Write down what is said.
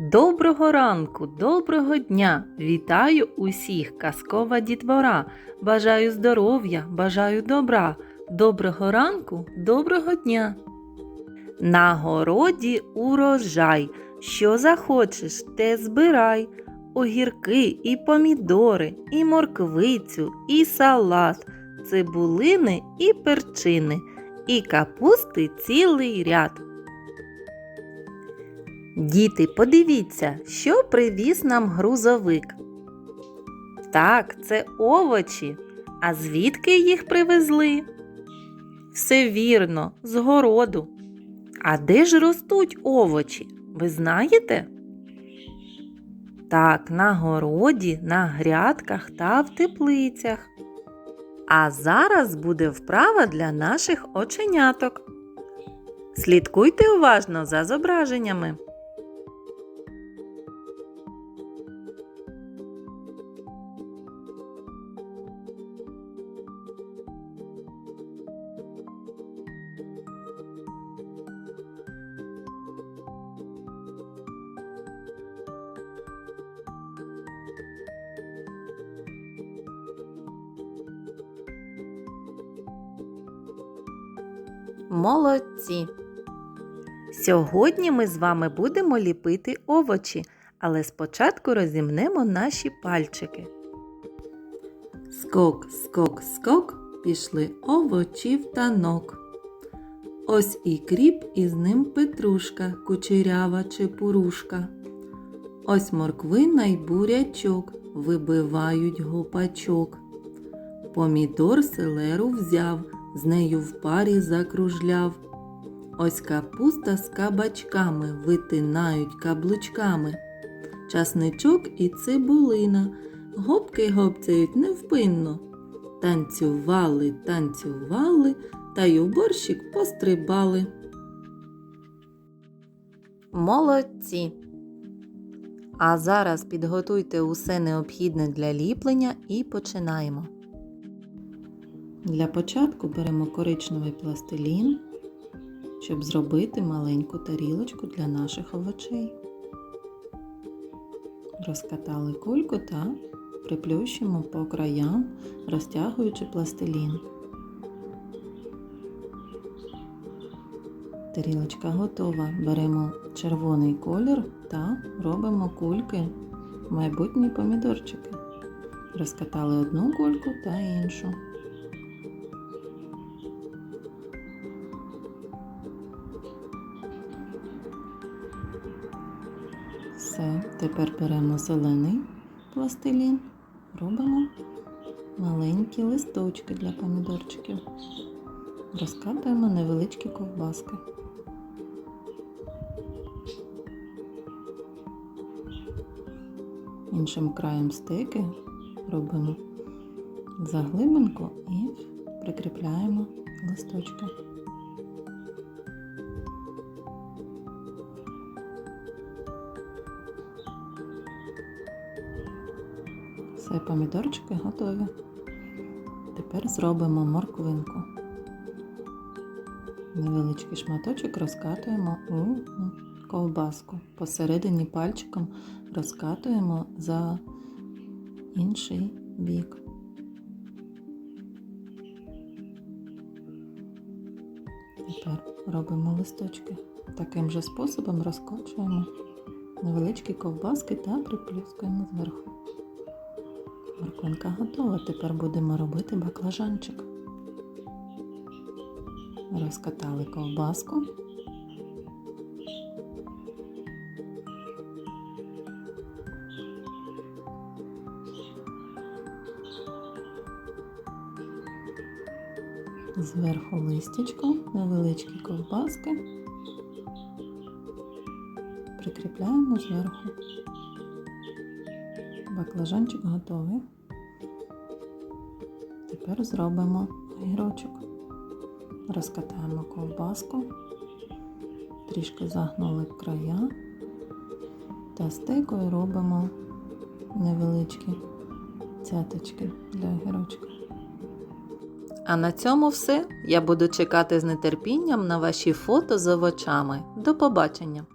Доброго ранку, доброго дня! Вітаю усіх, казкова дітвора. Бажаю здоров'я, бажаю добра. Доброго ранку, доброго дня. На городі урожай. Що захочеш, те збирай. Огірки і помідори, і морквицю, і салат, цибулини і перчини, і капусти цілий ряд. Діти, подивіться, що привіз нам грузовик. Так, це овочі. А звідки їх привезли? Все вірно, з городу. А де ж ростуть овочі? Ви знаєте? Так, на городі, на грядках та в теплицях. А зараз буде вправа для наших оченяток. Слідкуйте уважно за зображеннями. Молодці! Сьогодні ми з вами будемо ліпити овочі, але спочатку розімнемо наші пальчики. Скок, скок, скок, пішли овочі в танок. Ось і кріп, і з ним петрушка, кучерява чепурушка. Ось морквина й бурячок вибивають гопачок. Помідор селеру взяв, з нею в парі закружляв. Ось капуста з кабачками витинають каблучками. Часничок і цибулина гопки гопцяють невпинно. Танцювали, танцювали, та й у борщик пострибали. Молодці! А зараз підготуйте усе необхідне для ліплення і починаємо. Для початку беремо коричневий пластилін, щоб зробити маленьку тарілочку для наших овочей. Розкатали кульку та приплющимо по краям, розтягуючи пластилін. Тарілочка готова. Беремо червоний колір та робимо кульки, майбутні помідорчики. Розкатали одну кульку та іншу. Все, тепер беремо зелений пластилін, робимо маленькі листочки для помідорчиків. Розкатуємо невеличкі ковбаски. Іншим краєм стики робимо заглибинку і прикріпляємо листочки. Все, помідорчики готові. Тепер зробимо морквинку. Невеличкий шматочок розкатуємо у ковбаску. Посередині пальчиком розкатуємо за інший бік. Тепер робимо листочки. Таким же способом розкочуємо невеличкі ковбаски та приплюскуємо зверху. Морквинка готова. Тепер будемо робити баклажанчик. Розкатали ковбаску. Зверху листячко, невеличкі ковбаски. Прикріпляємо зверху. Баклажанчик готовий. Тепер зробимо огірочок. Розкатаємо ковбаску, трішки загнули края та стейкою робимо невеличкі цяточки для огірочка. А на цьому все. Я буду чекати з нетерпінням на ваші фото з овочами. До побачення!